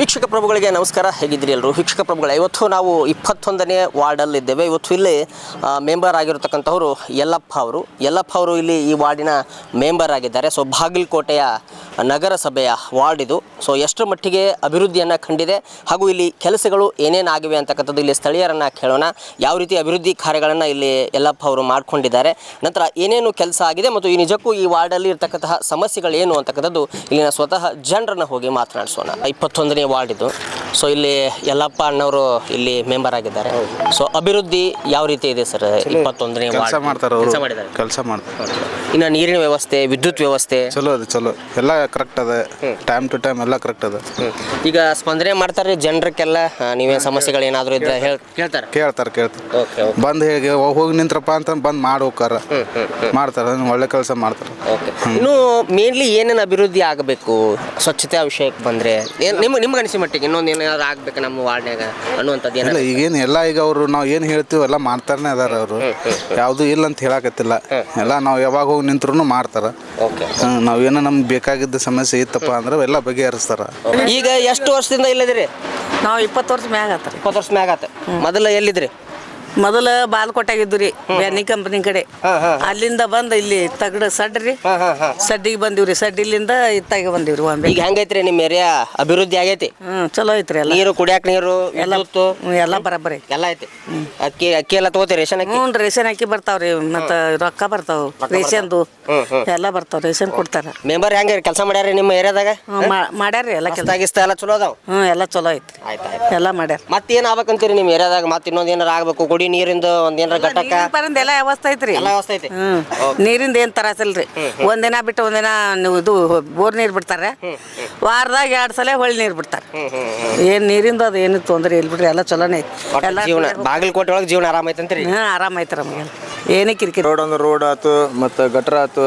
ವೀಕ್ಷಕ ಪ್ರಭುಗಳಿಗೆ ನಮಸ್ಕಾರ. ಹೇಗಿದ್ದೀರಿ ಎಲ್ಲರೂ? ವೀಕ್ಷಕ ಪ್ರಭುಗಳು, ಇವತ್ತು ನಾವು ಇಪ್ಪತ್ತೊಂದನೇ ವಾರ್ಡಲ್ಲಿದ್ದೇವೆ ಇವತ್ತು ಇಲ್ಲಿ ಮೆಂಬರ್ ಆಗಿರತಕ್ಕಂಥವರು ಯಲ್ಲಪ್ಪ ಅವರು. ಯಲ್ಲಪ್ಪ ಅವರು ಇಲ್ಲಿ ಈ ವಾರ್ಡಿನ ಮೆಂಬರ್ ಆಗಿದ್ದಾರೆ. ಸೊ, ಬಾಗಲಕೋಟೆಯ ನಗರಸಭೆಯ ವಾರ್ಡ್ ಇದು. ಸೊ, ಎಷ್ಟರ ಮಟ್ಟಿಗೆ ಅಭಿವೃದ್ಧಿಯನ್ನು ಕಂಡಿದೆ, ಹಾಗೂ ಇಲ್ಲಿ ಕೆಲಸಗಳು ಏನೇನಾಗಿವೆ ಅಂತಕ್ಕಂಥದ್ದು ಇಲ್ಲಿ ಸ್ಥಳೀಯರನ್ನು ಕೇಳೋಣ. ಯಾವ ರೀತಿ ಅಭಿವೃದ್ಧಿ ಕಾರ್ಯಗಳನ್ನು ಇಲ್ಲಿ ಯಲ್ಲಪ್ಪ ಅವರು ಮಾಡಿಕೊಂಡಿದ್ದಾರೆ. ನಂತರ ಏನೇನು ಕೆಲಸ ಆಗಿದೆ ಮತ್ತು ಈ ನಿಜಕ್ಕೂ ಈ ವಾರ್ಡಲ್ಲಿ ಇರತಕ್ಕಂತಹ ಸಮಸ್ಯೆಗಳು ಏನು ಅಂತಕ್ಕಂಥದ್ದು ಇಲ್ಲಿನ ಸ್ವತಃ ಜನರನ್ನು ಹೋಗಿ ಮಾತನಾಡಿಸೋಣ. ಇಪ್ಪತ್ತೊಂದನೇ ವಾರ್ಡ್ ಇದು. ಸೊ ಇಲ್ಲಿ ಯಲ್ಲಪ್ಪ ಅಣ್ಣವರು ಇಲ್ಲಿ ಮೆಂಬರ್ ಆಗಿದ್ದಾರೆ. ಸೊ ಅಭಿವೃದ್ಧಿ ಯಾವ ರೀತಿ ಇದೆ ಸರ್ ಇಪ್ಪತ್ತೊಂದನೇ ಕೆಲಸ ವಾರ್ಡ್? ಮಾಡ್ತಾರೆ ಅವರು. ಕೆಲಸ ಮಾಡಿದ್ದಾರೆ. ಕೆಲಸ ಮಾಡ್ತಾರೆ. ಇನ್ನು ನೀರಿನ ವ್ಯವಸ್ಥೆ ವಿದ್ಯುತ್ ವ್ಯವಸ್ಥೆ? ಚಲೋ ಅದು ಚಲೋ. ಎಲ್ಲ ಕರೆಕ್ಟ್ ಅದ. ಟೈಮ್ ಟು ಟೈಮ್ ಎಲ್ಲ ಕರೆಕ್ಟ್ ಅದ. ಈಗ ಸ್ಪಂದನೆ ಮಾಡ್ತಾರೆ ಜನರಕ್ಕೆಲ್ಲ. ನೀವೇ ನೀವೇನ್ ಸಮಸ್ಯೆಗಳು ಏನಾದರೂ ಇದ್ರೆ ಹೇಳ್ ಕೇಳ್ತಾರೆ? ಕೇಳ್ತಾರೆ ಕೇಳ್ತಾರೆ. Okay okay. ಬಂದ್ ಹೇಗೆ ಹೋಗಿ ನಿಂತ್ರಪ್ಪ ಅಂತ ಬಂದು ಮಾಡಿ ಹೋಗ್ತಾರ ಮಾಡ್ತಾರೆ ಅದನ್ನ ಒಳ್ಳೆ ಕೆಲಸ ಮಾಡ್ತಾರೆ. ಓಕೆ. ಇನ್ನು ಮೇನ್ಲಿ ಏನೇನು ಅಭಿವೃದ್ಧಿ ಆಗಬೇಕು? ಸ್ವಚ್ಛತೆ ವಿಷಯಕ್ಕೆ ಬಂದರೆ? ನಿಮ್ಮ ನಿಮ್ಗೆ ಅನಿಸಿ ಮಟ್ಟಿಗೆ ಇನ್ನೊಂದು ಏನಾದ್ರು ಆಗ್ಬೇಕು ನಮ್ಮ ವಾರ್ಡ್ನಾಗ ಅನ್ನುವಂಥದ್ದು ಇಲ್ಲ ಏನಾದ್ರು? ಈಗೇನು ಎಲ್ಲ ಈಗ ಅವರು ನಾವು ಏನು ಹೇಳ್ತೀವಿ ಎಲ್ಲ ಮಾಡ್ತಾರನೇ ಅದಾರ ಅವರು. ಯಾವುದು ಇಲ್ಲ ಅಂತ ಹೇಳಕತ್ತಿಲ್ಲ. ಎಲ್ಲ ನಾವು ಯಾವಾಗ ಹೋಗಿ ನಿಂತ್ರು ಮಾಡ್ತಾರ. ಓಕೆ. ಹ್ಮ್, ನಾವ್ ಏನೋ ನಮ್ಗೆ ಬೇಕಾಗಿದ್ದ ಸಮಸ್ಯೆ ಇತ್ತಪ್ಪ ಅಂದ್ರೆ ಎಲ್ಲ ಬಗೆಹರಿಸ್ತಾರ. ಈಗ ಎಷ್ಟು ವರ್ಷದಿಂದ ಇಲ್ಲದಿರಿ? ನಾವು ಇಪ್ಪತ್ತು ವರ್ಷ ಮ್ಯಾಗ ಆತ್ರಿ. ಇಪ್ಪತ್ತು ವರ್ಷ ಮ್ಯಾಗ ಆತ. ಮೊದಲು ಎಲ್ಲಿದ್ರಿ? ಮೊದಲ ಬಾಲ್ಕೋಟಾಗಿದ್ದು ರೀ ಬ್ಯಾನಿ ಕಂಪನಿ ಕಡೆ. ಅಲ್ಲಿಂದ ಬಂದು ಇಲ್ಲಿ ತಗಡ ಸಡ್ರಿ. ಸಡ್ಡಿಗೆ ಬಂದಿವ್ರಿ ಸಡ್ಡಿಲಿಂದ ಇತ್ತಾಗ ಬಂದಿವ್ರಿ ಒಮ್ಮೆ ಈಗ ಹೆಂಗೈತ್ರಿ ನಿಮ್ಮ ಏರಿಯಾ? ಅಭಿವೃದ್ಧಿ ಆಗೈತಿ? ಹ್ಮ್ ಚಲೋ ಐತ್ರಿ ಎಲ್ಲ. ನೀರು ಕುಡಿಯಾಕ ನೀರು ಎಲ್ಲ ಎಲ್ಲ ಬರಬ್ಬರಿ ಎಲ್ಲ ಐತಿ. ಅಕ್ಕಿ ಅಕ್ಕಿ ಎಲ್ಲ ತಗೋತೀರಿ ರೇಷನ್ ಅಕ್ಕಿ? ಹ್ಞೂ ರೇಷನ್ ಅಕ್ಕಿ ಬರ್ತಾವ್ರಿ ಮತ್ತ ರೊಕ್ಕ ಬರ್ತಾವ ರೇಷನ್ದು. ಎಲ್ಲ ಬರ್ತಾವ ರೇಷನ್ ಕೊಡ್ತಾರ. ಮೆಂಬರ್ ಹೆಂಗ ಕೆಲಸ ಮಾಡ್ಯಾರ ನಿಮ್ಮ ಏರಿಯಾದಾಗ? ಮಾಡ್ಯಾರ್ರಿ ಎಲ್ಲ ಕೆಲಸ. ಆಗಿಸ್ತ ಎಲ್ಲ ಚಲೋ ಅದಾವ? ಹ್ಞೂ ಎಲ್ಲ ಚಲೋ ಐತ್ರಿ. ಆಯ್ತು ಎಲ್ಲ ಮಾಡ್ಯಾರ ಮತ್ತೇನ್ ಆಗ್ಬೇಕಂತೀರಿ ನಿಮ್ಮ ಏರಿಯಾದಾಗ? ಮತ್ತೆ ಇನ್ನೊಂದು ಏನಾರ ಆಗ್ಬೇಕು? ಕುಡಿ ನೀರಿಂದ ಒಂದ್ ಏನಾರ ಘಟಕ? ಎಲ್ಲ ವ್ಯವಸ್ಥೆ ಐತ್ರಿ. ಎಲ್ಲ ವ್ಯವಸ್ಥೆ ಐತಿ. ಹ್ಮ್. ನೀರಿಂದ ಏನ್ ತರಾಸಿಲ್ರಿ ಒಂದಿನ ಬಿಟ್ಟು ಒಂದಿನ ನೀವು ಇದು ಬೋರ್ ನೀರ್ ಬಿಡ್ತಾರೆ. ವಾರದಾಗ ಎರಡ್ ಸಲ ಹೊಳ್ಳಿ ನೀರ್ ಬಿಡ್ತಾರೆ. ಏನ್ ನೀರಿಂದ ಅದು ಏನು ತೊಂದ್ರೆ ಇಲ್ಲ ಬಿಡ್ರಿ ಎಲ್ಲ ಚಲೋನೇ. ಐತಿ ಎಲ್ಲ ಜೀವನ ಬಾಗಲಕೋಟೆ ಒಳಗೆ ಜೀವನ ಆರಾಮ ಐತಂತ್ರಿ? ಹಾ ಆರಾಮ ಐತ್ರಿ ನಮಗೆಲ್ಲ ಏನೇ ಕಿರಿಕಿ ರೋಡ್ ಅಂದ್ರೆ ರೋಡ್ ಆತು ಮತ್ತು ಗಟ್ರ ಆತು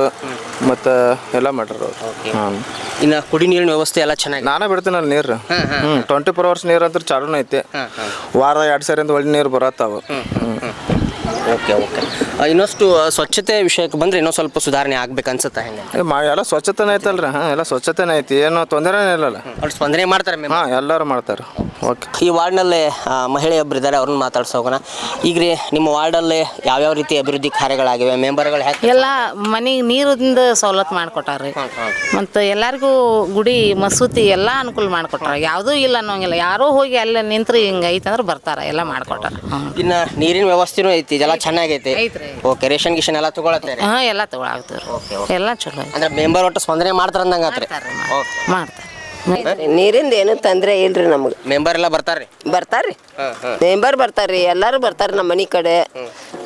ಮತ್ತು ಎಲ್ಲ ಮಾಡ್ಯಾರ ಅವ್ರು. ಹಾಂ ಇನ್ನ ಕುಡಿ ನೀರಿನ ವ್ಯವಸ್ಥೆ ಎಲ್ಲ ಚೆನ್ನಾಗಿ. ನಾನೇ ಬಿಡ್ತೀನಿ ಅಲ್ಲಿ ನೀರು. ಹ್ಞೂ ಟ್ವೆಂಟಿ ಫೋರ್ ಅವರ್ಸ್ ನೀರು ಅಂದ್ರೆ ಚಾಲೂನ ಐತಿ. ವಾರ ಎರಡು ಸಾರಿ ಅಂತ ಒಳ್ಳೆ ನೀರು ಬರತ್ತಾವ. Okay okay. ಇನ್ನಷ್ಟು ಸ್ವಚ್ಛತೆ ವಿಷಯಕ್ಕೆ ಬಂದ್ರೆ ಇನ್ನೂ ಸ್ವಲ್ಪ ಸುಧಾರಣೆ ಆಗ್ಬೇಕು ಅನ್ಸುತ್ತೆ ಹೆಂಗೆ? ಮಾ ಎಲ್ಲ ಸ್ವಚ್ಛತೆನೇ ಐತಲ್ರಿ ಹಾಂ ಎಲ್ಲ ಸ್ವಚ್ಛತೆನೇ ಐತಿ ಏನು ತೊಂದರೆನೇ ಇಲ್ಲಲ್ಲ. ಅವ್ರು ಸ್ಪಂದನೆ ಮಾಡ್ತಾರೆ ಮ್ಯಾಮ್ ಹಾಂ ಎಲ್ಲರೂ ಮಾಡ್ತಾರೆ ಓಕೆ. ಈ ವಾರ್ಡ್ನಲ್ಲಿ ಆ, ಮಹಿಳೆಯೊಬ್ರು ಇದ್ದಾರೆ ಅವ್ರನ್ನ ಮಾತಾಡ್ಸ ಹೋಗೋಣ. ಈಗ ರೀ ನಿಮ್ಮ ವಾರ್ಡಲ್ಲಿ ಯಾವ್ಯಾವ ರೀತಿ ಅಭಿವೃದ್ಧಿ ಕಾರ್ಯಗಳಾಗಿವೆ? ಮೆಂಬರ್ಗಳು ಹ್ಯಾಕ್ ಎಲ್ಲ ಮನೆಗೆ ನೀರಿಂದ ಸವಲತ್ತು ಮಾಡಿಕೊಟ್ಟಾರ್ರಿ ಮತ್ತು ಎಲ್ಲರಿಗೂ ಗುಡಿ ಮಸೂತಿ ಎಲ್ಲ ಅನುಕೂಲ ಮಾಡಿಕೊಟ್ಟಾರ. ಯಾವುದೂ ಇಲ್ಲ ಅನ್ನೋಂಗಿಲ್ಲ. ಯಾರೋ ಹೋಗಿ ಅಲ್ಲೇ ನಿಂತ್ರಿ ಹಿಂಗೆ ಐತಂದ್ರೆ ಬರ್ತಾರೆ ಎಲ್ಲ ಮಾಡಿಕೊಟ್ಟಾರ. ಇನ್ನು ಇನ್ನ ನೀರಿನ ವ್ಯವಸ್ಥೆನೂ ಐತಿ ಎಲ್ಲ ಚೆನ್ನಾಗೈತಿ. ಐತ್ರಿ. ಓಕೆ ರೇಷನ್ ಗಿಷನ್ ಎಲ್ಲ ತಗೊಳತ್ತೆ ಹಾಂ ಎಲ್ಲ ತಗೊಳಾಗ್ತೀವಿ ಎಲ್ಲ ಚಲೋ ಐತಿ ಅಂದ್ರೆ ಮೆಂಬರ್ ಒಟ್ಟು ಸ್ಪಂದನೆ ಮಾಡ್ತಾರ ಅಂದಂಗ ಆತ್ರಿ? ಮಾಡ್ತಾರೆ ಮಾಡ್ತಾರೆ. ನೀರಿಂದ ಏನು ತೊಂದರೆ ಇಲ್ರಿ ನಮಗೆ. ಮೆಂಬರ್ ಎಲ್ಲ ಬರ್ತಾರ್ರಿ? ಬರ್ತಾರ್ರಿ. ಮೆಂಬರ್ ಬರ್ತಾರ್ರಿ ಎಲ್ಲರೂ ಬರ್ತಾರೆ ನಮ್ಮ ಮನೆ ಕಡೆ.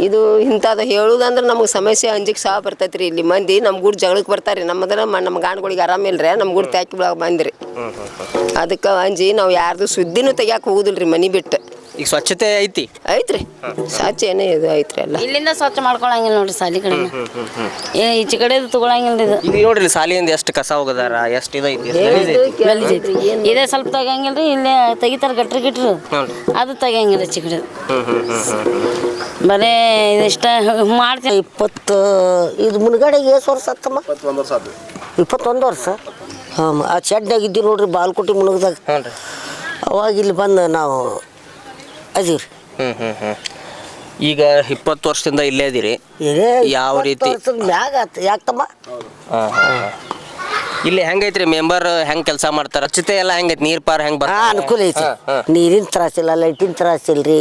ಇದು ಇಂಥದ್ದು ಹೇಳುದಂದ್ರೆ ನಮಗೆ ಸಮಸ್ಯೆ ಅಂಜಿಕ್ ಸಹ ಬರ್ತೈತ್ರಿ ಇಲ್ಲಿ ಮಂದಿ. ನಮ್ಮ ಗುಡ್ ಜಗಳಕ್ಕೆ ಬರ್ತಾರೆ ನಮ್ಮದ್ರ ನಮ್ಮ ಗಾಣಗಳಿಗೆ ಆರಾಮಿಲ್ರಿ ನಮ್ಮ ಗೂಡ್ ತ್ಯಾಕಿ ಬಂದ್ರಿ. ಅದಕ್ಕೆ ಅಂಜಿ ನಾವು ಯಾರ್ದು ಸುದ್ದಿನೂ ತೆಗಿಯಾಕ ಹೋಗುದಿಲ್ರಿ ಮನಿ ಬಿಟ್ಟು. ಈಗ ಸ್ವಚ್ಛತೆ ಐತಿ? ಐತ್ರಿ. ಸ್ವಚ್ಛ ಏನೇ ಇದು ಐತ್ರಿ ಅಲ್ಲ ಇಲ್ಲಿಂದ ಸ್ವಚ್ಛ ಮಾಡ್ಕೊಳಂಗಿಲ್ಲ ನೋಡ್ರಿ ಸಾಲಿ ಕಡೆ ಏ ಈಚೆ ಕಡೆ ತಗೊಳಂಗಿಲ್ಲ ಇದು. ಈಗ ನೋಡ್ರಿ ಸಾಲಿಯಿಂದ ಎಷ್ಟು ಕಸ ಹೋಗದಾರ ಎಷ್ಟು ಇದು ಎಷ್ಟ್ ಗಲೀಜ್ ಐತಿ. ಗಲೀಜ್ ಇದೇ ಸ್ವಲ್ಪ ತೆಗಿಯಂಗಿಲ್ರಿ ಇಲ್ಲೇ ತೆಗಿತಾರ ಗಟ್ರ ಗಿಟ್ರು. ಅದು ತಗಂಗಿಲ್ಲ ಈಚೆ ಕಡೆ. ಬರೇ ಇದಿಷ್ಟ ಮಾಡ್ತೀನಿ. ಇಪ್ಪತ್ತು ಇದು ಮುನ್ಗಡೆಗೆ ಎಷ್ಟು ವರ್ಷ ಆತಮ್ಮ? ಇಪ್ಪತ್ತೊಂದು ವರ್ಷ. ಹಾಂ ಆ ಶೆಡ್ನಾಗ ಇದ್ದೀವಿ ನೋಡ್ರಿ ಬಾಲ್ಕೋಟಿ ಮುಳುಗ್ದಾಗ ಹ್ಞೂ ಅವಾಗ ಇಲ್ಲಿ ಬಂದು ನಾವು ಹ್ಮ್ ಹ್ಮ್ ಹ್ಮ್. ಈಗ ಇಪ್ಪತ್ತು ವರ್ಷದಿಂದ ಇಲ್ಲೇ ಇದೀರಿ. ಯಾವ ರೀತಿ? ಮ್ಯಾಗ ಆತು. ಯಾಕಮ್ಮ ಇಲ್ಲಿ ಹೆಂಗೈತ್ರಿ ಮೆಂಬರ್ ಹೆಂಗ್ ಕೆಲಸ ಮಾಡ್ತಾರ? ಚಿತೆ ಎಲ್ಲ ಹೆಂಗೈತಿ? ನೀರ್ ಪಾರ್ ಹೆಂಗ್ ಹಾ ಬರ್ತಾವ ಅನುಕೂಲ ಐತಿ. ನೀರಿನ ತ್ರಾಸಿಲ್ಲ ಲೈಟಿನ ತ್ರಾಸಿಲ್ರಿ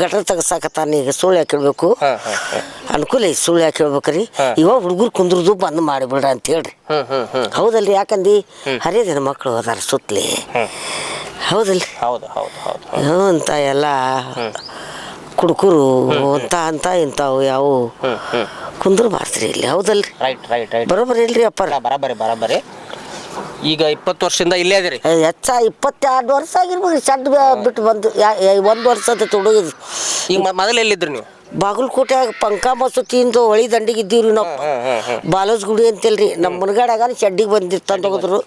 ಗಟ್ರ ತೆಗಸಾಕತ್ತಾನ ಈಗ ಸುಳ್ಳು ಹಾಕಿಡ್ಬೇಕು ಅನುಕೂಲ ಐತಿ ಸುಳ್ಳು ಯಾಕೆ ಹೇಳ್ಬೇಕ್ರಿ ಇವಾಗ ಹುಡುಗರು ಕುಂದ್ರದು ಬಂದ್ ಮಾಡಿಬಿಡ್ರಿ ಅಂತ ಹೇಳ್ರಿ. ಹ್ಮ್ ಹ್ಮ್ ಹ್ಮ್. ಹೌದಲ್ರಿ ಯಾಕಂದಿ? ಹರಿಯದಿನ ಮಕ್ಕಳು ಅದಾರ ಸುತ್ತಲಿ ಹೌದಲ್ರಿ? ಹೌದು ಹೌದು ಹೌದು ಹ್ಞೂ ಅಂತ ಎಲ್ಲ ಹೋ ಅಂತ ಅಂತ ಇಂಥವು ಯಾವ ಕುಂದ್ರಬಾರ್ದ್ರಿ ಇಲ್ಲಿ ಹೌದಲ್ರಿ? Right right right. ಬರೋಬ್ಬರಿ ಇಲ್ರಿ ಅಪ್ಪಾರ? ಬರಬರಿ ಬರಬರಿ ಈಗ ಇಪ್ಪತ್ತು ವರ್ಷದಿಂದ ಇಲ್ಲೇ ಇದೀರಿ? ಹೆಚ್ಚ ಇಪ್ಪತ್ತೆರಡು ವರ್ಷ ಆಗಿರ್ಬೋದು ಸಡ್ ಬಿಟ್ಟು ಬಂದು ಯಾ- ಯಾ- ಒಂದು ವರ್ಷ ಅಂತ ಹುಡುಗಿದ್ ಈಗ ಮೊದಲು ಎಲ್ಲಿದ್ರು ನೀವು? ಬಾಗಲಕೋಟೆಯಾಗ ಪಂಕ ಮಸೂತಿಯಿಂದ ಹೊಳಿ ದಂಡಿಗೆ ಇದ್ದೀವ್ರಿ ನಾವು. ಬಾಲೋಜ್ ಗುಡಿ ಅಂತಲ್ರಿ. ನಮ್ಮ ಮುನಗಾಡಾಗ ಶೆಡ್ಡಿಗೆ ಬಂದಿರ್ ತಂದು ಹೋದ್ರು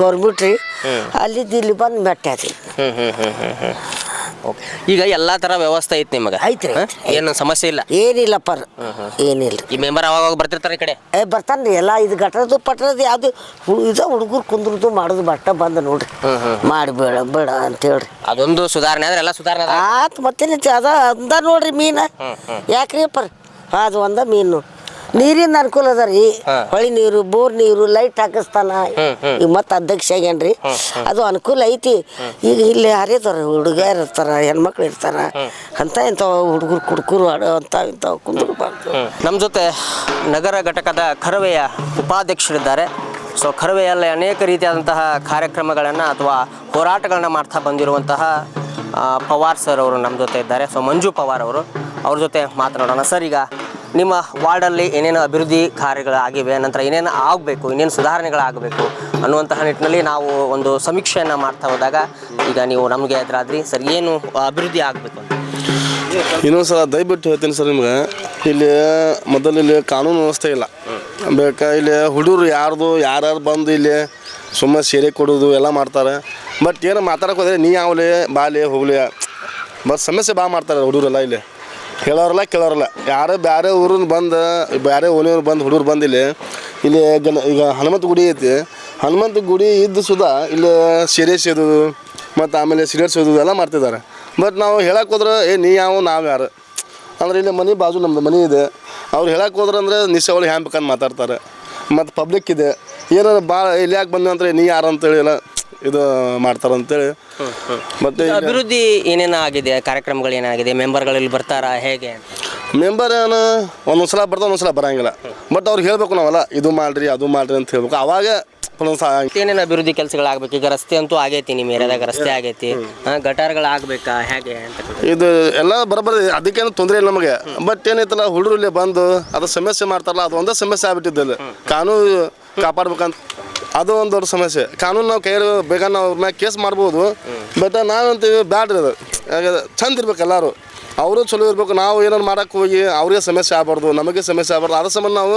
ಗೌರ್ಮೆಂಟ್ ರೀ ಅಲ್ಲಿದ್ದು ಇಲ್ಲಿ ಬಂದು ಮೆಟ್ಟ ಹ್ಮ್. ಓಕೆ. ಈಗ ಎಲ್ಲಾ ತರ ವ್ಯವಸ್ಥೆ ಐತಿ ನಿಮಗೆ? ಐತ್ರಿ. ಏನು ಸಮಸ್ಯೆ ಇಲ್ಲ? ಏನಿಲ್ಲ ಪರ್ ಏನಿಲ್ಲ. ಈ ಮೆಂಬರ್ ಅವಾಗ ಬರ್ತಿರ್ತಾರೆ ಈ ಕಡೆ? ಏ ಬರ್ತಾನ್ರಿ. ಎಲ್ಲ ಇದು ಗಟ್ರದ್ದು ಪಟ್ರದ್ದು ಯಾವ್ದು ಇದು ಹುಡುಗರು ಕುಂದ್ರದು ಮಾಡೋದು ಬಟ್ಟ ಬಂದ ನೋಡ್ರಿ. ಮಾಡಿ ಬೇಡ ಬೇಡ ಅಂತ ಹೇಳ್ರಿ. ಅದೊಂದು ಸುಧಾರಣೆ ಆದ್ರೆ ಎಲ್ಲ ಸುಧಾರಣೆ. ಆತ್ ಮತ್ತೇನು ಅದ ಅಂದ ನೋಡ್ರಿ ಮೀನ. ಯಾಕ್ರಿ ಪರ್? ಅದು ಒಂದ ಮೀನು ನೀರಿನ ಅನುಕೂಲ ಅದ ರೀ. ಹೊಳಿ ನೀರು ಬೋರ್ ನೀರು ಲೈಟ್ ಹಾಕಿಸ್ತಾನ. ಈಗ ಮತ್ತೆ ಅಧ್ಯಕ್ಷ ಆಗ್ಯಾನ್ರಿ. ಅದು ಅನುಕೂಲ ಐತಿ. ಈಗ ಇಲ್ಲಿ ಹರಿಯದವ್ರ ಹುಡುಗರು ಇರ್ತಾರ ಹೆಣ್ಮಕ್ಳು ಇರ್ತಾರ ಅಂತ ಇಂಥವು ಹುಡುಗರು ಕುಡ್ಕುರು ಆಡೋ ಅಂತ ಇಂಥವು ಕುಂದರ್ಬಾರ್ದು ನಮ್ಮ ಜೊತೆ ನಗರ ಘಟಕದ ಕರವೆಯ ಉಪಾಧ್ಯಕ್ಷರಿದ್ದಾರೆ. ಸೊ ಕರವೆಯಲ್ಲಿ ಅನೇಕ ರೀತಿಯಾದಂತಹ ಕಾರ್ಯಕ್ರಮಗಳನ್ನು ಅಥವಾ ಹೋರಾಟಗಳನ್ನು ಮಾಡ್ತಾ ಬಂದಿರುವಂತಹ ಪವಾರ್ ಸರ್ ಅವರು ನಮ್ಮ ಜೊತೆ ಇದ್ದಾರೆ. ಸೊ ಮಂಜು ಪವಾರ್ ಅವರು ಅವ್ರ ಜೊತೆ ಮಾತನಾಡೋಣ. ಸರ್ ಈಗ ನಿಮ್ಮ ವಾರ್ಡಲ್ಲಿ ಏನೇನು ಅಭಿವೃದ್ಧಿ ಕಾರ್ಯಗಳಾಗಿವೆ, ನಂತರ ಏನೇನು ಆಗಬೇಕು ಇನ್ನೇನು ಸುಧಾರಣೆಗಳಾಗಬೇಕು ಅನ್ನುವಂತಹ ನಿಟ್ಟಿನಲ್ಲಿ ನಾವು ಒಂದು ಸಮೀಕ್ಷೆಯನ್ನು ಮಾಡ್ತಾ ಹೋದಾಗ ಈಗ ನೀವು ನಮಗೆ ಅದರಾದ್ರಿ ಸರ್ ಏನು ಅಭಿವೃದ್ಧಿ ಆಗಬೇಕು ಅಂತ? ಇನ್ನೊಂದು ಸಲ ದಯವಿಟ್ಟು ಹೇಳ್ತೀನಿ ಸರ್ ನಿಮ್ಗೆ, ಇಲ್ಲಿ ಮೊದಲು ಇಲ್ಲಿ ಕಾನೂನು ವ್ಯವಸ್ಥೆ ಇಲ್ಲ. ಬೇಕಾ ಇಲ್ಲಿ ಹುಡುಗರು ಯಾರ್ದು, ಯಾರ್ಯಾರು ಬಂದು ಇಲ್ಲಿ ಸುಮ್ಮನೆ ಸೀರೆ ಕೊಡೋದು ಎಲ್ಲ ಮಾಡ್ತಾರೆ. ಬಟ್ ಏನು ಮಾತಾಡೋಕೆ ಹೋದರೆ ನೀ ಯಾವಲೇ ಬಾಲೆ, ಹೋಗ್ಲಿ ಬಟ್ ಸಮಸ್ಯೆ ಭಾಳ ಮಾಡ್ತಾರೆ ಹುಡುಗರೆಲ್ಲ ಇಲ್ಲಿ. ಹೇಳೋರಲ್ಲ ಕೇಳೋರಲ್ಲ. ಯಾರೇ ಬೇರೆ ಊರಿಂದ ಬಂದು ಬೇರೆ ಓಣಿಯವ್ರು ಬಂದು, ಹುಡುಗರು ಬಂದಿಲ್ಲ ಇಲ್ಲಿ ಗಣ, ಈಗ ಹನುಮಂತ ಗುಡಿ ಐತಿ. ಹನುಮಂತ ಗುಡಿ ಇದ್ದು ಸುದಾ ಇಲ್ಲಿ ಸೀರೆ ಸೇದೋದು ಮತ್ತು ಆಮೇಲೆ ಸಿಗರೇಟ್ ಸೇದೋದು ಎಲ್ಲ ಮಾಡ್ತಿದ್ದಾರೆ. ಬಟ್ ನಾವು ಹೇಳಕ್ಕೆ ಹೋದ್ರೆ, ಏ, ನೀ ಯಾವ, ನಾವು ಯಾರು? ಅಂದ್ರೆ ಇಲ್ಲಿ ಮನೆ ಬಾಜು ನಮ್ಮದು ಮನೆ ಇದೆ. ಅವ್ರು ಹೇಳಕ್ಕೆ ಹೋದ್ರೆ ಅಂದರೆ ನಿಸ್ಸವಳಿ ಹ್ಯಾಂಗ್ ಬೇಕಂತ ಮಾತಾಡ್ತಾರೆ. ಮತ್ತು ಪಬ್ಲಿಕ್ ಇದೆ. ಏನಾರು ಭಾಳ ಇಲ್ಲಿ ಯಾಕೆ ನೀ ಯಾರು ಅಂತೇಳಿ ಎಲ್ಲ ಇದು ಮಾಡ್ತಾರೆ ಅಂತೇಳಿ. ಮತ್ತು ಅಭಿವೃದ್ಧಿ ಏನೇನು ಆಗಿದೆ ಕಾರ್ಯಕ್ರಮಗಳು ಏನಾಗಿದೆ ಮೆಂಬರ್ಗಳು ಇಲ್ಲಿ ಬರ್ತಾರಾ ಹೇಗೆ ಮೆಂಬರ್ ಏನು ಒಂದೊಂದು ಸಲ ಬರ್ತಾವೆ ಒಂದೊಂದು ಸಲ ಬರಂಗಿಲ್ಲ. ಬಟ್ ಅವ್ರಿಗೆ ಹೇಳ್ಬೇಕು ನಾವಲ್ಲ ಇದು ಮಾಡ್ರಿ ಅದು ಮಾಡ್ರಿ ಅಂತ ಹೇಳ್ಬೇಕು. ಅವಾಗ ಒಂದೊಂದು ಸಲ ಏನೇನು ಅಭಿವೃದ್ಧಿ ಕೆಲಸಗಳಾಗಬೇಕು? ಈಗ ರಸ್ತೆ ಅಂತೂ ಆಗೈತಿ ನಿಮ್ಮ ಏರಿಯಾದಾಗ ರಸ್ತೆ ಆಗೈತಿ. ಗಟಾರ್ಗಳು ಆಗ್ಬೇಕಾ ಹೇಗೆ ಅಂತ ಇದು ಎಲ್ಲ ಬರಬರ್ ಅದಕ್ಕೇನು ತೊಂದರೆ ಇಲ್ಲ ನಮಗೆ. ಬಟ್ ಏನೈತಲ್ಲ ಹುಡುಗರು ಇಲ್ಲಿ ಬಂದು ಅದು ಸಮಸ್ಯೆ ಮಾಡ್ತಾರಲ್ಲ ಅದು ಒಂದೇ ಸಮಸ್ಯೆ ಆಗ್ಬಿಟ್ಟಿದ್ದಲ್ಲಿ. ಕಾನೂನು ಕಾಪಾಡ್ಬೇಕಂತ ಅದು ಒಂದು ದೊಡ್ಡ ಸಮಸ್ಯೆ. ಕಾನೂನು ನಾವು ಕೈ ನಾವು ಅವ್ರ ಮ್ಯಾಗ ಕೇಸ್ ಮಾಡ್ಬೋದು. ಬಟ್ ನಾವಂತೀವಿ ಬ್ಯಾಡ್ರಿ ಅದು. ಚಂದ ಇರ್ಬೇಕು ಎಲ್ಲರೂ. ಅವರು ಚಲೋ ಇರಬೇಕು, ನಾವು ಏನಾರು ಮಾಡೋಕ್ಕೆ ಹೋಗಿ ಅವ್ರಿಗೆ ಸಮಸ್ಯೆ ಆಗ್ಬಾರ್ದು, ನಮಗೆ ಸಮಸ್ಯೆ ಆಗ್ಬಾರ್ದು. ಅದ್ರ ಸಂಬಂಧ ನಾವು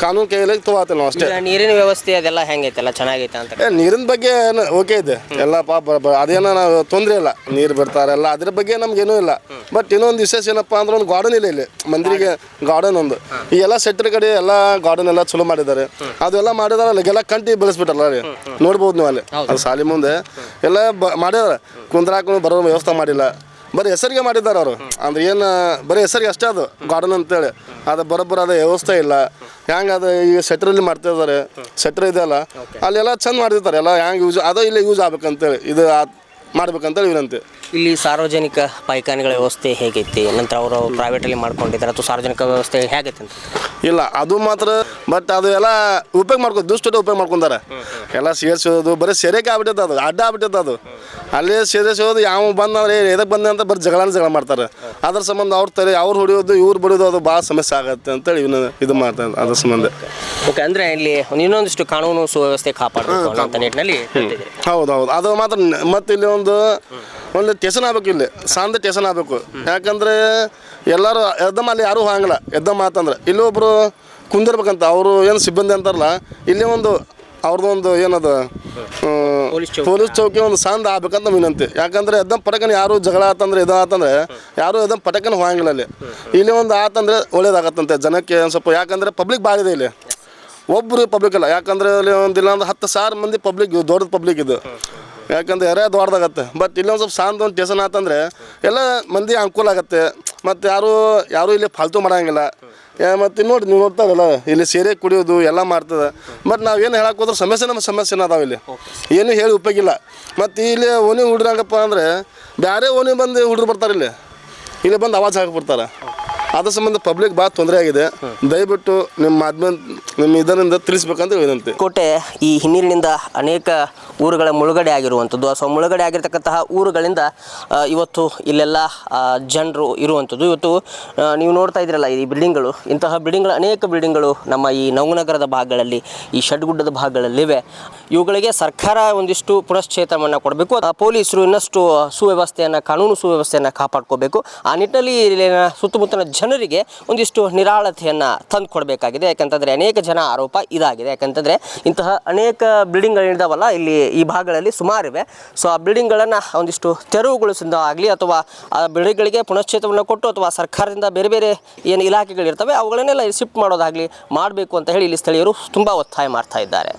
ಕಾನೂನು ಕೈಯಲ್ಲಿ ತಗೋತಿಲ್ಲ ನಾವು ಅಷ್ಟೇ. ಈಗ ನೀರಿನ ವ್ಯವಸ್ಥೆ ಅದೆಲ್ಲ ಹೆಂಗೈತೆ ಎಲ್ಲ ಚೆನ್ನಾಗೈತೆ ಅಂತ ಏ ನೀರಿನ ಬಗ್ಗೆ ಏನು ಓಕೆ ಇದೆ. ಎಲ್ಲ ಪಾಪ ಬ- ಅದೇನೋ ನಾವು ತೊಂದರೆ ಇಲ್ಲ. ನೀರು ಬಿಡ್ತಾರೆ ಎಲ್ಲ ಅದ್ರ ಬಗ್ಗೆ ನಮ್ಗೇನೂ ಇಲ್ಲ. ಬಟ್ ಇನ್ನೊಂದು ವಿಶೇಷ ಏನಪ್ಪ ಅಂದ್ರೆ ಒಂದು ಗಾರ್ಡನ್ ಇಲ್ಲ ಇಲ್ಲಿ. ಮಂದಿರಿಗೆ ಗಾರ್ಡನ್ ಒಂದು. ಈ ಎಲ್ಲ ಸೆಟ್ರ್ ಕಡೆ ಎಲ್ಲ ಗಾರ್ಡನ್ ಎಲ್ಲ ಚಲೋ ಮಾಡಿದ್ದಾರೆ. ಅದೆಲ್ಲ ಮಾಡಿದಾರೆ ಅಲ್ಲಿಗೆಲ್ಲ ಕಂಟಿ ಬೆಳೆಸ್ಬಿಟ್ಟಲ್ಲ ರೀ ನೋಡ್ಬೋದು ನೀವು ಅಲ್ಲಿ. ಅದು ಸಾಲಿ ಮುಂದೆ. ಎಲ್ಲ ಬ ಮಾಡ್ಯಾರ ಕುಂದ್ರಾಕ ಬರೋ ವ್ಯವಸ್ಥೆ ಮಾಡಿಲ್ಲ. ಬರೀ ಹೆಸರಿಗೆ ಮಾಡಿದ್ದಾರೆ ಅವರು. ಅಂದ್ರೆ ಏನು ಬರೀ ಹೆಸರಿಗೆ ಅಷ್ಟೇ ಅದು. ಗಾರ್ಡನ್ ಅಂತೇಳಿ. ಅದು ಬರೋಬ್ಬರ ಅದು ವ್ಯವಸ್ಥೆ ಇಲ್ಲ. ಹೆಂಗೆ ಅದು ಈಗ ಸೆಟ್ರಲ್ಲಿ ಮಾಡ್ತಾ ಇದ್ದಾರೆ ಸೆಟ್ರ್ ಇದೆಯಲ್ಲ ಅಲ್ಲೆಲ್ಲ ಚಂದ ಮಾಡ್ತಿರ್ತಾರೆ. ಎಲ್ಲ ಹೆಂಗೆ ಯೂಸ್ ಅದ ಇಲ್ಲಿ ಯೂಸ್ ಆಗ್ಬೇಕಂತೇಳಿ ಇದು ಮಾಡ್ಬೇಕಂತೇಳಿ ವಿನಂತಿ. ಇಲ್ಲಿ ಸಾರ್ವಜನಿಕ ಪಾಯ್ಖಾನೆಗಳ ವ್ಯವಸ್ಥೆ ಹೇಗೈತಿ? ನಂತರ ಅವರು ಪ್ರೈವೇಟಲ್ಲಿ ಮಾಡ್ಕೊಂಡಿದ್ದಾರೆ ಅಥವಾ ಸಾರ್ವಜನಿಕ ವ್ಯವಸ್ಥೆ ಹೇಗೈತೆ ಅಂತ. ಇಲ್ಲ ಅದು ಮಾತ್ರ ಬಟ್ ಅದು ಎಲ್ಲ ಉಪಯೋಗ ಮಾಡ್ಕೊ ದುಷ್ಟ ಉಪಯೋಗ ಮಾಡ್ಕೊಂತಾರೆ ಎಲ್ಲ ಸೇರಿಸೋದು ಬರೀ ಸೆರೆಗೆ ಆಗ್ಬಿಟ್ಟದ ಅದು ಅಡ್ಡ ಆಗ್ಬಿಟ್ಟದ ಅದು. ಅಲ್ಲಿ ಸೇರಿಸೋದು ಯಾವ ಬಂದಂದ್ರೆ ಎದಕ್ಕೆ ಬಂದೆ ಅಂತ ಬರೀ ಜಗಳನ ಜಗಳ ಮಾಡ್ತಾರೆ. ಅದ್ರ ಸಂಬಂಧ ಅವ್ರ ತಲೆ ಅವ್ರು ಹೊಡಿಯೋದು ಇವ್ರು ಬಡಿಯೋದು ಅದು ಭಾಳ ಸಮಸ್ಯೆ ಆಗತ್ತೆ ಅಂತೇಳಿ ಇವನು ಇದು ಮಾಡ್ತಾರೆ ಅದ್ರ ಸಂಬಂಧ. ಓಕೆ ಅಂದರೆ ಇಲ್ಲಿ ಇನ್ನೊಂದಿಷ್ಟು ಕಾನೂನು ಸುವ್ಯವಸ್ಥೆ ಕಾಪಾಡಬೇಕು ಅಂತ ನಿಟ್ಟಿನಲ್ಲಿ ಹೌದು ಹೌದು ಅದು ಮಾತ್ರ ಮತ್ತೆ ಇಲ್ಲಿ ಒಂದು ಒಂದು ಟೇಷನ್ ಆಗ್ಬೇಕು ಇಲ್ಲಿ ಸಾಂದ ಟೇಷನ್ ಆಗ್ಬೇಕು. ಯಾಕಂದ್ರೆ ಎಲ್ಲರೂ ಎದ್ದಮ್ಮ ಅಲ್ಲಿ ಯಾರೂ ಹೋಗಂಗಿಲ್ಲ. ಎದ್ದಮ್ಮ ಮಾತಂದ್ರೆ ಇಲ್ಲಿ ಒಬ್ರು ಕುಂದಿರ್ಬೇಕಂತ ಅವರು ಏನು ಸಿಬ್ಬಂದಿ ಅಂತಾರಲ್ಲ ಇಲ್ಲಿ ಒಂದು ಅವ್ರದ್ದು ಒಂದು ಏನದು ಪೊಲೀಸ್ ಚೌಕಿ. ಒಂದು ಸಾಂದ ಆಗ್ಬೇಕಂತ ವಿನಂತಿ. ಯಾಕಂದ್ರೆ ಎದ್ದಂ ಪಟಕನ್ ಯಾರು ಜಗಳ ಆತಂದ್ರೆ ಇದು ಆತಂದ್ರೆ ಯಾರು ಎದ್ದಂ ಪಟಕನ್ ಹೋಗಂಗಿಲ್ಲ ಅಲ್ಲಿ. ಇಲ್ಲಿ ಒಂದು ಆತಂದ್ರೆ ಒಳ್ಳೇದಾಗತ್ತಂತೆ ಜನಕ್ಕೆ ಒಂದು ಸ್ವಲ್ಪ ಯಾಕಂದ್ರೆ ಪಬ್ಲಿಕ್ ಭಾಳ ಇದೆ ಇಲ್ಲಿ. ಒಬ್ಬರು ಪಬ್ಲಿಕ್ ಅಲ್ಲ ಯಾಕಂದ್ರೆ ಒಂದಿಲ್ಲ ಒಂದು ಹತ್ತು ಸಾವಿರ ಮಂದಿ ಪಬ್ಲಿಕ್ ದೊಡ್ಡದು ಪಬ್ಲಿಕ್ ಇದು. ಯಾಕಂದ್ರೆ ಯಾರೇ ದೊಡ್ಡದಾಗತ್ತೆ ಬಟ್ ಇಲ್ಲಿ ಒಂದು ಸ್ವಲ್ಪ ಶಾಂತ ಒಂದು ಟೇಷನ್ ಆತಂದ್ರೆ ಎಲ್ಲ ಮಂದಿ ಅನುಕೂಲ ಆಗತ್ತೆ. ಮತ್ತು ಯಾರು ಯಾರು ಇಲ್ಲಿ ಫಾಲ್ತು ಮಾಡಂಗಿಲ್ಲ. ಮತ್ತು ನೋಡಿ ನೀವು ನೋಡ್ತಾರಲ್ಲ ಇಲ್ಲಿ ಸೇರೆ ಕುಡಿಯೋದು ಎಲ್ಲ ಮಾಡ್ತದೆ. ಬಟ್ ನಾವು ಏನು ಹೇಳಕ್ಕೆ ಹೋದ್ರೆ ಸಮಸ್ಯೆ ನಮ್ಮ ಸಮಸ್ಯೆನ ಅದಾವ ಇಲ್ಲಿ. ಏನು ಹೇಳಿ ಉಪಯೋಗಿಲ್ಲ ಮತ್ತು ಇಲ್ಲಿ ಓಣಿ ಹುಡ್ರಂಗಪ್ಪ ಅಂದರೆ ಬೇರೆ ಓಣಿ ಬಂದು ಹುಡ್ರು ಬರ್ತಾರೆ ಇಲ್ಲಿ. ಇಲ್ಲಿ ಬಂದು ಆವಾಜ್ ಹಾಕಿ ಬರ್ತಾರೆ ಅದ್ರ ಸಂಬಂಧ ಪಬ್ಲಿಕ್ ಭಾಳ ತೊಂದರೆ ಆಗಿದೆ. ದಯವಿಟ್ಟು ನಿಮ್ಮ ಮಾಧ್ಯಮ ನಿಮ್ಮ ಇದರಿಂದ ತಿಳಿಸ್ಬೇಕಂತ ವಿನಂತಿ. ಕೋಟೆ ಈ ಹಿನ್ನೀರಿನಿಂದ ಅನೇಕ ಊರುಗಳ ಮುಳುಗಡೆ ಆಗಿರುವಂಥದ್ದು, ಅಥವಾ ಮುಳುಗಡೆ ಆಗಿರ್ತಕ್ಕಂತಹ ಊರುಗಳಿಂದ ಇವತ್ತು ಇಲ್ಲೆಲ್ಲ ಜನರು ಇರುವಂಥದ್ದು. ಇವತ್ತು ನೀವು ನೋಡ್ತಾ ಇದ್ದೀರಲ್ಲ ಈ ಬಿಲ್ಡಿಂಗ್ಗಳು, ಇಂತಹ ಬಿಲ್ಡಿಂಗ್ಗಳು, ಅನೇಕ ಬಿಲ್ಡಿಂಗ್ಗಳು ನಮ್ಮ ಈ ನವನಗರದ ಭಾಗಗಳಲ್ಲಿ, ಈ ಷಡ್ಗುಡ್ಡದ ಭಾಗಗಳಲ್ಲಿವೆ. ಇವುಗಳಿಗೆ ಸರ್ಕಾರ ಒಂದಿಷ್ಟು ಪುನಶ್ಚೇತನವನ್ನು ಕೊಡಬೇಕು. ಪೊಲೀಸರು ಇನ್ನಷ್ಟು ಸುವ್ಯವಸ್ಥೆಯನ್ನು, ಕಾನೂನು ಸುವ್ಯವಸ್ಥೆಯನ್ನು ಕಾಪಾಡ್ಕೋಬೇಕು. ಆ ನಿಟ್ಟಿನಲ್ಲಿ ಇಲ್ಲಿನ ಸುತ್ತಮುತ್ತಲಿನ ಜನರಿಗೆ ಒಂದಿಷ್ಟು ನಿರಾಳತೆಯನ್ನು ತಂದು ಕೊಡಬೇಕಾಗಿದೆ ಯಾಕಂತಂದರೆ ಅನೇಕ ಜನ ಆರೋಪ ಇದಾಗಿದೆ. ಯಾಕಂತಂದರೆ ಇಂತಹ ಅನೇಕ ಬಿಲ್ಡಿಂಗ್ಗಳಿದ್ದಾವಲ್ಲ ಇಲ್ಲಿ ಈ ಭಾಗಗಳಲ್ಲಿ ಸುಮಾರಿವೆ. ಸೊ ಆ ಬಿಲ್ಡಿಂಗ್ಗಳನ್ನು ಒಂದಿಷ್ಟು ತೆರವುಗೊಳಿಸಿದ ಆಗಲಿ, ಅಥವಾ ಆ ಬಿಲ್ಡಿಂಗ್ಗಳಿಗೆ ಪುನಶ್ಚೇತವನ್ನು ಕೊಟ್ಟು, ಅಥವಾ ಸರ್ಕಾರದಿಂದ ಬೇರೆ ಬೇರೆ ಏನು ಇಲಾಖೆಗಳಿರ್ತವೆ, ಅವುಗಳನ್ನೆಲ್ಲ ಶಿಫ್ಟ್ ಮಾಡೋದಾಗಲಿ ಮಾಡಬೇಕು ಅಂತ ಹೇಳಿ ಇಲ್ಲಿ ಸ್ಥಳೀಯರು ತುಂಬ ಒತ್ತಾಯ ಮಾಡ್ತಾ ಇದ್ದಾರೆ.